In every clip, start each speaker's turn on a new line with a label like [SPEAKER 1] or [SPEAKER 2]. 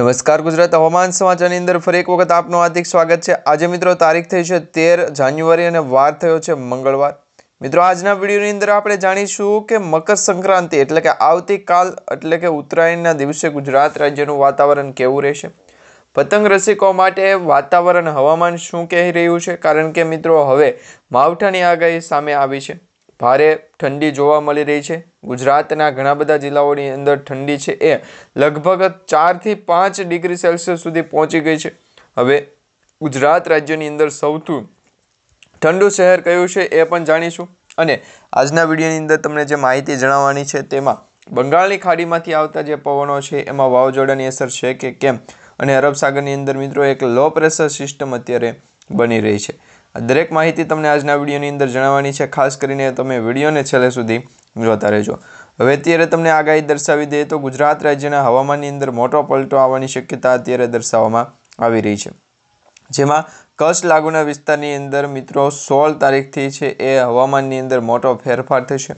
[SPEAKER 1] નમસ્કાર ગુજરાત હવામાન સમાચારની અંદર ફરી એક વખત આપનું હાર્દિક સ્વાગત છે. આજે મિત્રો તારીખ થઈ છે તેર જાન્યુઆરી અને વાર થયો છે મંગળવાર. મિત્રો આજના વિડીયોની અંદર આપણે જાણીશું કે મકર સંક્રાંતિ એટલે કે આવતીકાલ એટલે કે ઉત્તરાયણના દિવસે ગુજરાત રાજ્યનું વાતાવરણ કેવું રહેશે? પતંગ રસિકો માટે વાતાવરણ હવામાન શું કહી રહ્યું છે? કારણ કે મિત્રો હવે માવઠાની આગાહી સામે આવી છે. ભારે ઠંડી જોવા મળી રહી છે. ગુજરાતના ઘણા બધા જિલ્લાઓની અંદર ઠંડી છે એ લગભગ ચારથી પાંચ ડિગ્રી સેલ્સિયસ સુધી પહોંચી ગઈ છે. હવે ગુજરાત રાજ્યની અંદર સૌથી ઠંડુ શહેર કયું છે એ પણ જાણીશું. અને આજના વિડીયોની અંદર તમને જે માહિતી જણાવવાની છે તેમાં બંગાળની ખાડીમાંથી આવતા જે પવનો છે એમાં વાવાઝોડાની અસર છે કે કેમ? અને અરબ સાગરની અંદર મિત્રો એક લો પ્રેશર સિસ્ટમ અત્યારે બની રહી છે. આ દરેક માહિતી તમને આજના વિડીયોની અંદર જણાવવાની છે. ખાસ કરીને તમે વિડીયોને છેલ્લે સુધી જોતા રહેજો. હવે અત્યારે તમને આગાહી દર્શાવી દઈએ તો ગુજરાત રાજ્યના હવામાનની અંદર મોટો પલટો આવવાની શક્યતા અત્યારે દર્શાવવામાં આવી રહી છે. જેમાં કચ્છ લાગુના વિસ્તારની અંદર મિત્રો સોળ તારીખથી છે એ હવામાનની અંદર મોટો ફેરફાર થશે.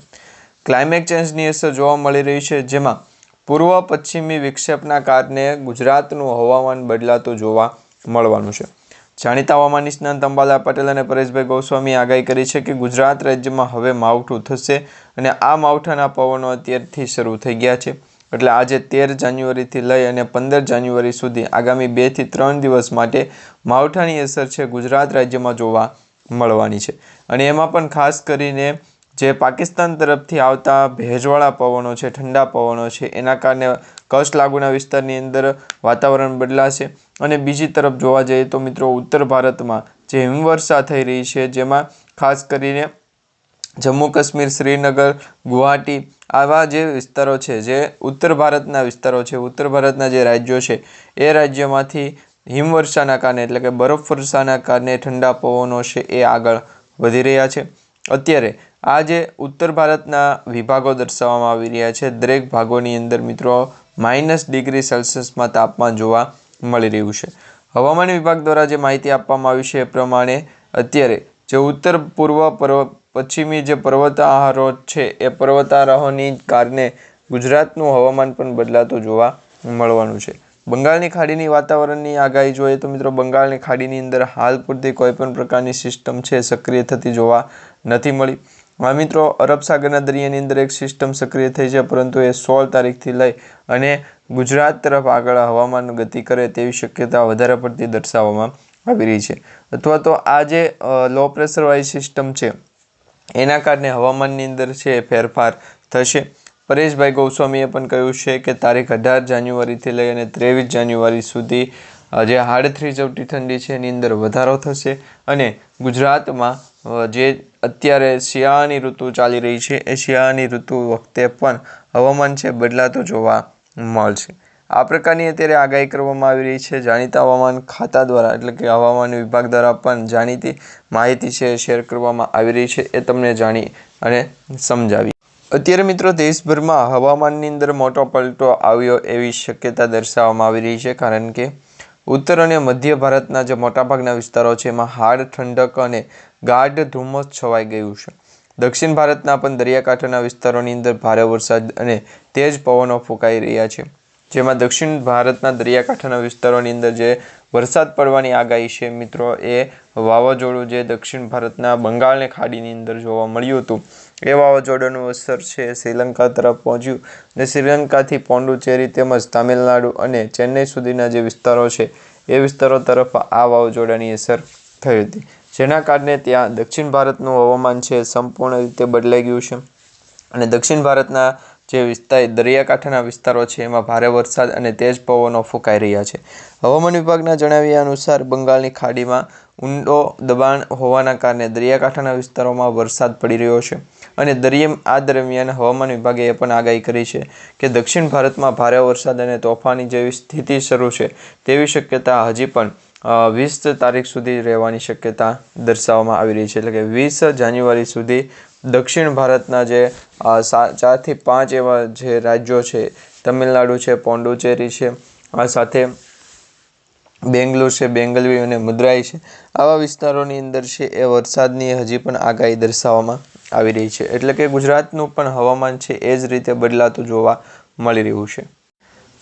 [SPEAKER 1] ક્લાઇમેટ ચેન્જની અસર જોવા મળી રહી છે. જેમાં પૂર્વ પશ્ચિમી વિક્ષેપના કારણે ગુજરાતનું હવામાન બદલાતું જોવા મળવાનું છે. જાણીતા હવામાન નિષ્ણાંત અંબાલા પટેલ અને પરેશભાઈ ગોસ્વામીએ આગાહી કરી છે કે ગુજરાત રાજ્યમાં હવે માવઠું થશે અને આ માવઠાના પવનો અત્યારથી શરૂ થઈ ગયા છે. એટલે આજે તેર જાન્યુઆરીથી લઈ અને પંદર જાન્યુઆરી સુધી આગામી બેથી ત્રણ દિવસ માટે માવઠાની અસર છે ગુજરાત રાજ્યમાં જોવા મળવાની છે. અને એમાં પણ ખાસ કરીને જે પાકિસ્તાન તરફથી આવતા ભેજવાળા પવનો છે, ઠંડા પવનો છે, એના કારણે કચ્છ લાગુના વિસ્તારની અંદર વાતાવરણ બદલાશે. અને બીજી તરફ જોવા જઈએ તો મિત્રો ઉત્તર ભારતમાં જે હિમવર્ષા થઈ રહી છે, જેમાં ખાસ કરીને જમ્મુ કાશ્મીર, શ્રીનગર, ગુવાહાટી આવા જે વિસ્તારો છે, જે ઉત્તર ભારતના વિસ્તારો છે, ઉત્તર ભારતના જે રાજ્યો છે, એ રાજ્યમાંથી હિમવર્ષાના કારણે એટલે કે બરફવર્ષાના કારણે ઠંડા પવનો છે, એ આગળ વધી રહ્યા છે. અત્યારે આ જે ઉત્તર ભારતના વિભાગો દર્શાવવામાં આવી રહ્યા છે. દરેક ભાગોની અંદર મિત્રો માઇનસ ડિગ્રી સેલ્સિયસમાં તાપમાન જોવા મળી રહ્યું છે. હવામાન વિભાગ દ્વારા જે માહિતી આપવામાં આવી છે એ પ્રમાણે અત્યારે જે ઉત્તર પૂર્વ પર્વ, પશ્ચિમી જે પર્વતારોહ છે એ પર્વતારોહોની કારણે ગુજરાતનું હવામાન પણ બદલાતું જોવા મળવાનું છે. બંગાળની ખાડીની વાતાવરણની આગાહી જોઈએ તો મિત્રો બંગાળની ખાડીની અંદર હાલ પૂરતી કોઈપણ પ્રકારની સિસ્ટમ છે સક્રિય થતી જોવા નથી મળી. હા મિત્રો, અરબ સાગરના દરિયાની અંદર એક સિસ્ટમ સક્રિય થઈ છે, પરંતુ એ સોળ તારીખથી લઈ અને ગુજરાત તરફ આગળ હવામાન ગતિ કરે તેવી શક્યતા વધારે પડતી દર્શાવવામાં આવી રહી છે. અથવા તો આ જે લો પ્રેશરવાળી સિસ્ટમ છે, એના કારણે હવામાનની અંદર છે ફેરફાર થશે. પરેશભાઈ ગોસ્વામીએ પણ કહ્યું છે કે તારીખ અઢાર જાન્યુઆરીથી લઈ અને ત્રેવીસ જાન્યુઆરી સુધી જે હાડથ્રી ચવટી ઠંડી છે એની અંદર વધારો થશે અને ગુજરાતમાં જે અત્યારે શિયાળાની ઋતુ ચાલી રહી છે. એ શિયાળાની ઋતુ વખતે પણ હવામાન છે બદલાતું જોવા મળશે. આ પ્રકારની અત્યારે આગાહી કરવામાં આવી રહી છે. જાણીતા હવામાન ખાતા દ્વારા, એટલે કે હવામાન વિભાગ દ્વારા પણ જાણીતી માહિતી છે શેર કરવામાં આવી રહી છે. એ તમને જાણી અને સમજાવી. અત્યારે મિત્રો, દેશભરમાં હવામાનની અંદર મોટો પલટો આવ્યો એવી શક્યતા દર્શાવવામાં આવી રહી છે. કારણ કે ઉત્તર અને મધ્ય ભારતના જે મોટાભાગના વિસ્તારો છે, એમાં હાડ, ઠંડક અને ગાઢ ધુમ્મસ છવાઈ ગયું છે. દક્ષિણ ભારતના પણ દરિયાકાંઠાના વિસ્તારોની અંદર ભારે વરસાદ અને તેજ પવનો ફૂંકાઈ રહ્યા છે. જેમાં દક્ષિણ ભારતના દરિયાકાંઠાના વિસ્તારોની અંદર જે વરસાદ પડવાની આગાહી છે. મિત્રો, એ વાવાઝોડું જે દક્ષિણ ભારતના બંગાળની ખાડીની અંદર જોવા મળ્યું હતું, એ વાવાઝોડાનું અસર છે શ્રીલંકા તરફ પહોંચ્યું અને શ્રીલંકાથી પોંડુચેરી તેમજ તામિલનાડુ અને ચેન્નઈ સુધીના જે વિસ્તારો છે, એ વિસ્તારો તરફ આ વાવાઝોડાની અસર થઈ હતી. જેના કારણે ત્યાં દક્ષિણ ભારતનું હવામાન છે સંપૂર્ણ રીતે બદલાઈ ગયું છે અને દક્ષિણ ભારતના જે વિસ્તાર દરિયાકાંઠાના વિસ્તારો છે, એમાં ભારે વરસાદ અને તેજ પવનો ફૂંકાઈ રહ્યા છે. હવામાન વિભાગના જણાવ્યા અનુસાર, બંગાળની ખાડીમાં ઊંડો દબાણ હોવાના કારણે દરિયાકાંઠાના વિસ્તારોમાં વરસાદ પડી રહ્યો છે અને દરિયા આ દરમિયાન હવામાન વિભાગે એ પણ આગાહી કરી છે કે દક્ષિણ ભારતમાં ભારે વરસાદ અને તોફાની જેવી સ્થિતિ શરૂ છે તેવી શક્યતા હજી પણ વીસ તારીખ સુધી રહેવાની શક્યતા દર્શાવવામાં આવી રહી છે. એટલે કે વીસ જાન્યુઆરી સુધી દક્ષિણ ભારતના જે ચારથી પાંચ એવા જે રાજ્યો છે, તમિલનાડુ છે પોંડુચેરી છે, આ સાથે બેંગ્લોર છે, બેંગલવી અને મદુરાઈ છે. આવા વિસ્તારોની અંદર છે એ વરસાદની હજી પણ આગાહી દર્શાવવામાં આવી રહી છે. એટલે કે ગુજરાતનું પણ હવામાન છે એ જ રીતે બદલાતું જોવા મળી રહ્યું છે.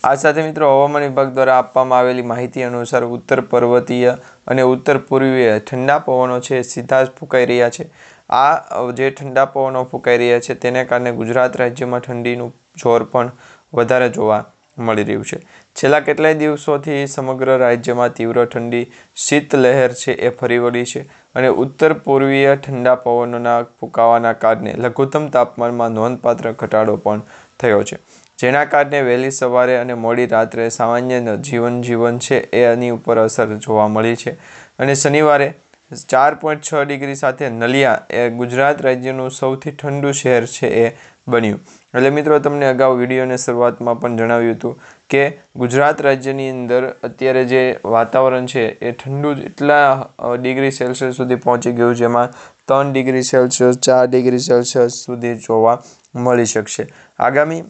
[SPEAKER 1] આ સાથે મિત્રો હવામાન વિભાગ દ્વારા આપવામાં આવેલી માહિતી અનુસાર ઉત્તર પર્વતીય અને ઉત્તર પૂર્વીય ઠંડા પવનો છે સીધા જ ફૂંકાઈ રહ્યા છે. આ જે ઠંડા પવનો ફૂંકાઈ રહ્યા છે, તેને કારણે ગુજરાત રાજ્યમાં ઠંડીનું જોર પણ વધારે જોવા મળી રહ્યું છે. છેલ્લા કેટલાય દિવસોથી સમગ્ર રાજ્યમાં તીવ્ર ઠંડી શીત લહેર છે, એ ફરી વળી છે અને ઉત્તર પૂર્વીય ઠંડા પવનોના ફૂંકાવાના કારણે લઘુત્તમ તાપમાનમાં નોંધપાત્ર ઘટાડો પણ થયો છે. જેના કારણે વહેલી સવારે અને મોડી રાત્રે સામાન્ય જીવન જીવન છે એ એની ઉપર અસર જોવા મળી છે અને શનિવારે ચાર પોઈન્ટ છ ડિગ્રી સાથે નલિયા એ ગુજરાત રાજ્યનું સૌથી ઠંડુ શહેર છે એ બન્યું. એટલે મિત્રો, તમને અગાઉ વિડીયોની શરૂઆતમાં પણ જણાવ્યું હતું કે ગુજરાત રાજ્યની અંદર અત્યારે જે વાતાવરણ છે એ ઠંડુ એટલા ડિગ્રી સેલ્સિયસ સુધી પહોંચી ગયું જેમાં ત્રણ ડિગ્રી સેલ્સિયસ, ચાર ડિગ્રી સેલ્સિયસ સુધી જોવા મળી શકશે. આગામી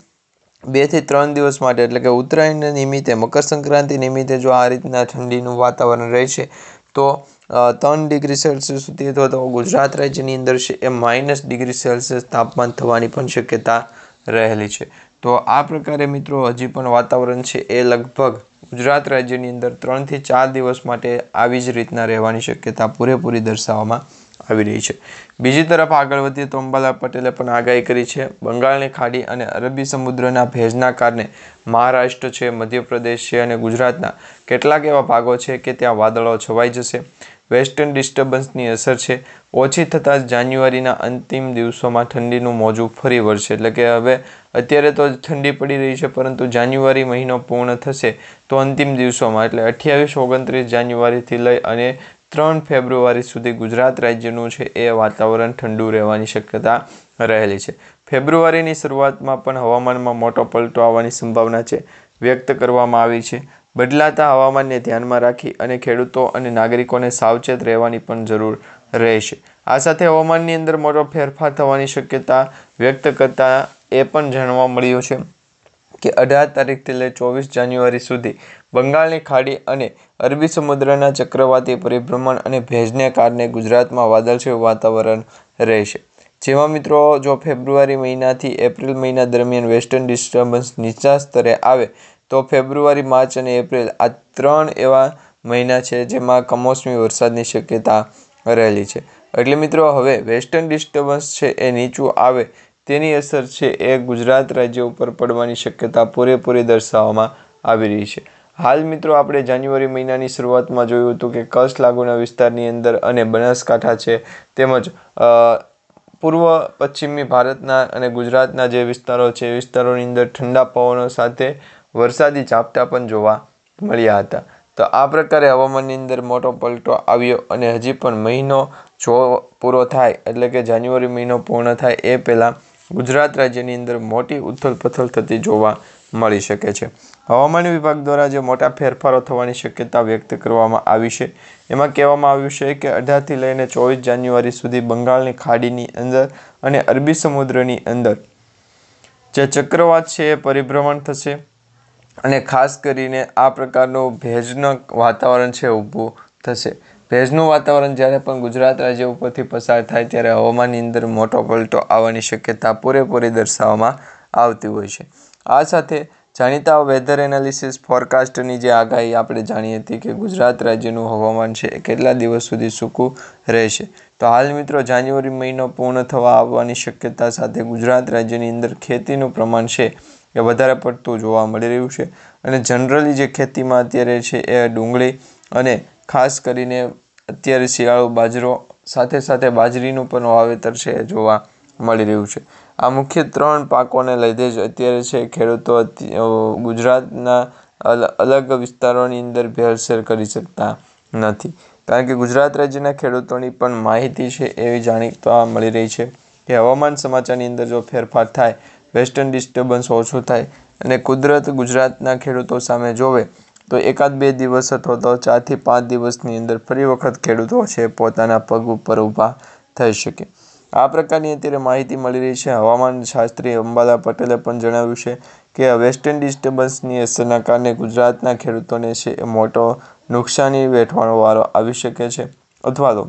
[SPEAKER 1] બેથી ત્રણ દિવસ માટે, એટલે કે ઉત્તરાયણ નિમિત્તે મકર સંક્રાંતિ નિમિત્તે જો આ રીતના ઠંડીનું વાતાવરણ રહેશે તો ત્રણ ડિગ્રી સેલ્સિયસ સુધી અથવા તો ગુજરાત રાજ્યની અંદર છે એ માઇનસ ડિગ્રી સેલ્સિયસ તાપમાન થવાની પણ શક્યતા રહેલી છે. તો આ પ્રકારે મિત્રો હજી પણ વાતાવરણ છે એ લગભગ ગુજરાત રાજ્યની અંદર ત્રણથી ચાર દિવસ માટે આવી જ રીતના રહેવાની શક્યતા પૂરેપૂરી દર્શાવવામાં આવી રહી છે. બીજી તરફ આગળ વધીએ તો અંબાલાલ પટેલે પણ આગાહી કરી છે, બંગાળની ખાડી અને અરબી સમુદ્રના ભેજના કારણે મહારાષ્ટ્ર છે, મધ્યપ્રદેશ છે અને ગુજરાતના કેટલાક એવા ભાગો છે કે ત્યાં વાદળો છવાઈ જશે. વેસ્ટર્ન ડિસ્ટર્બન્સની અસર છે. ઓછી થતાં જ જાન્યુઆરીના અંતિમ દિવસોમાં ઠંડીનું મોજું ફરી વળશે. એટલે કે હવે અત્યારે તો ઠંડી પડી રહી છે, પરંતુ જાન્યુઆરી મહિનો પૂર્ણ થશે તો અંતિમ દિવસોમાં. એટલે અઠ્યાવીસ, ઓગણત્રીસ જાન્યુઆરીથી લઈ અને ત્રણ ફેબ્રુઆરી સુધી ગુજરાત રાજ્યનું છે એ વાતાવરણ ઠંડુ રહેવાની શક્યતા રહેલી છે. ફેબ્રુઆરીની શરૂઆતમાં પણ હવામાનમાં મોટો પલટો આવવાની સંભાવના છે વ્યક્ત કરવામાં આવી છે. બદલાતા હવામાનને ધ્યાનમાં રાખી અને ખેડૂતો અને નાગરિકોને સાવચેત રહેવાની પણ જરૂર રહેશે. આ સાથે હવામાનની અંદર મોટો ફેરફાર થવાની શક્યતા વ્યક્ત કરતા એ પણ જાણવા મળ્યું છે કે અઢાર તારીખથી લઈ ચોવીસ જાન્યુઆરી સુધી બંગાળની ખાડી અને અરબી સમુદ્રના ચક્રવાતી પરિભ્રમણ અને ભેજને કારણે ગુજરાતમાં વાદળછાયું વાતાવરણ રહેશે. જેમાં મિત્રો, જો ફેબ્રુઆરી મહિનાથી એપ્રિલ મહિના દરમિયાન વેસ્ટર્ન ડિસ્ટર્બન્સ નીચા સ્તરે આવે તો ફેબ્રુઆરી, માર્ચ અને એપ્રિલ આ ત્રણ એવા મહિના છે જેમાં કમોસમી વરસાદની શક્યતા રહેલી છે. એટલે મિત્રો, હવે વેસ્ટર્ન ડિસ્ટર્બન્સ છે એ નીચું આવે તેની અસર છે એ ગુજરાત રાજ્ય ઉપર પડવાની શક્યતા પૂરેપૂરી દર્શાવવામાં આવી રહી છે. હાલ મિત્રો, આપણે જાન્યુઆરી મહિનાની શરૂઆતમાં જોયું હતું કે કચ્છ લાગુના વિસ્તારની અંદર અને બનાસકાંઠા છે તેમજ પૂર્વ પશ્ચિમી ભારતના અને ગુજરાતના જે વિસ્તારો છે એ વિસ્તારોની અંદર ઠંડા પવનો સાથે વરસાદી ઝાપટા પણ જોવા મળ્યા હતા. તો આ પ્રકારે હવામાનની અંદર મોટો પલટો આવ્યો અને હજી પણ મહિનો જો પૂરો થાય, એટલે કે જાન્યુઆરી મહિનો પૂર્ણ થાય, એ પહેલાં ગુજરાત રાજ્યની અંદર મોટી ઉથલપથલ થતી જોવા મળી શકે છે. હવામાન વિભાગ દ્વારા જે મોટા ફેરફારો થવાની શક્યતા વ્યક્ત કરવામાં આવી છે, એમાં કહેવામાં આવ્યું છે કે અઢારથી લઈને ચોવીસ જાન્યુઆરી સુધી બંગાળની ખાડીની અંદર અને અરબી સમુદ્રની અંદર જે ચક્રવાત છે એ પરિભ્રમણ થશે. અને ખાસ કરીને આ પ્રકારનું ભેજનું વાતાવરણ છે ઊભું થશે. ભેજનું વાતાવરણ જ્યારે પણ ગુજરાત રાજ્ય ઉપરથી પસાર થાય ત્યારે હવામાનની અંદર મોટો પલટો આવવાની શક્યતા પૂરેપૂરી દર્શાવવામાં આવતી હોય છે. આ સાથે જાણીતા વેધર એનાલિસિસ ફોરકાસ્ટની જે આગાહી આપણે જાણી હતી કે ગુજરાત રાજ્યનું હવામાન છે એ કેટલા દિવસ સુધી સૂકું રહેશે. તો હાલ મિત્રો જાન્યુઆરી મહિનો પૂર્ણ થવા આવવાની શક્યતા સાથે ગુજરાત રાજ્યની અંદર ખેતીનું પ્રમાણ છે એ વધારે પડતું જોવા મળી રહ્યું છે. અને જનરલી જે ખેતીમાં અત્યારે છે એ ડુંગળી અને ખાસ કરીને અત્યારે શિયાળો, બાજરો સાથે સાથે બાજરીનું પણ વાવેતર છે એ જોવા મળી રહ્યું છે. આ મુખ્ય ત્રણ પાકોને લીધે જ અત્યારે છે ખેડૂતો ગુજરાતના અલગ વિસ્તારોની અંદર ભેળસેળ કરી શકતા નથી. કારણ કે ગુજરાત રાજ્યના ખેડૂતોની પણ માહિતી છે એવી જાણીતા મળી રહી છે કે હવામાન સમાચારની અંદર જો ફેરફાર થાય વેસ્ટર્ન ડિસ્ટર્બન્સ ઓછું થાય અને કુદરત ગુજરાતના ખેડૂતો સામે જોવે, તો એકાદ બે દિવસ અથવા તો ચારથી પાંચ દિવસની અંદર ફરી વખત ખેડૂતો છે પોતાના પગ ઉપર ઊભા થઈ શકે. આ પ્રકારની અત્યારે માહિતી મળી રહી છે. હવામાન શાસ્ત્રી અંબાલા પટેલે પણ જણાવ્યું છે કે વેસ્ટર્ન ડિસ્ટર્બન્સની અસરના કારણે ગુજરાતના ખેડૂતોને છે મોટો નુકસાની વેઠવાનો વારો આવી શકે છે. અથવા તો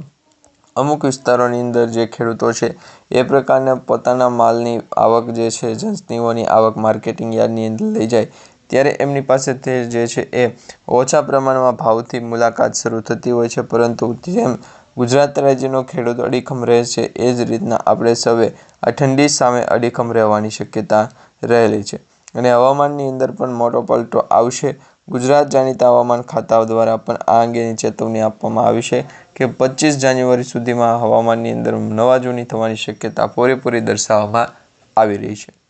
[SPEAKER 1] અમુક વિસ્તારોની અંદર જે ખેડૂતો છે, એ પ્રકારના પોતાના માલની આવક જે છે જંસનીઓની આવક માર્કેટિંગ યાર્ડની અંદર લઈ જાય. ત્યારે એમની પાસે તે જે છે, એ ઓછા પ્રમાણમાં ભાવથી મુલાકાત શરૂ થતી હોય છે. પરંતુ જેમ ગુજરાત રાજ્યનો ખેડૂત અડીખમ રહે છે, એ જ રીતના આપણે સૌએ આ ઠંડી સામે અડીખમ રહેવાની શક્યતા રહેલી છે. અને હવામાનની અંદર પણ મોટો પલટો આવશે. ગુજરાત જાણીતા હવામાન ખાતા દ્વારા પણ આ અંગેની ચેતવણી આપવામાં આવી છે કે પચીસ જાન્યુઆરી સુધીમાં હવામાનની અંદર નવા જૂની થવાની શક્યતા પૂરેપૂરી દર્શાવવામાં આવી રહી છે.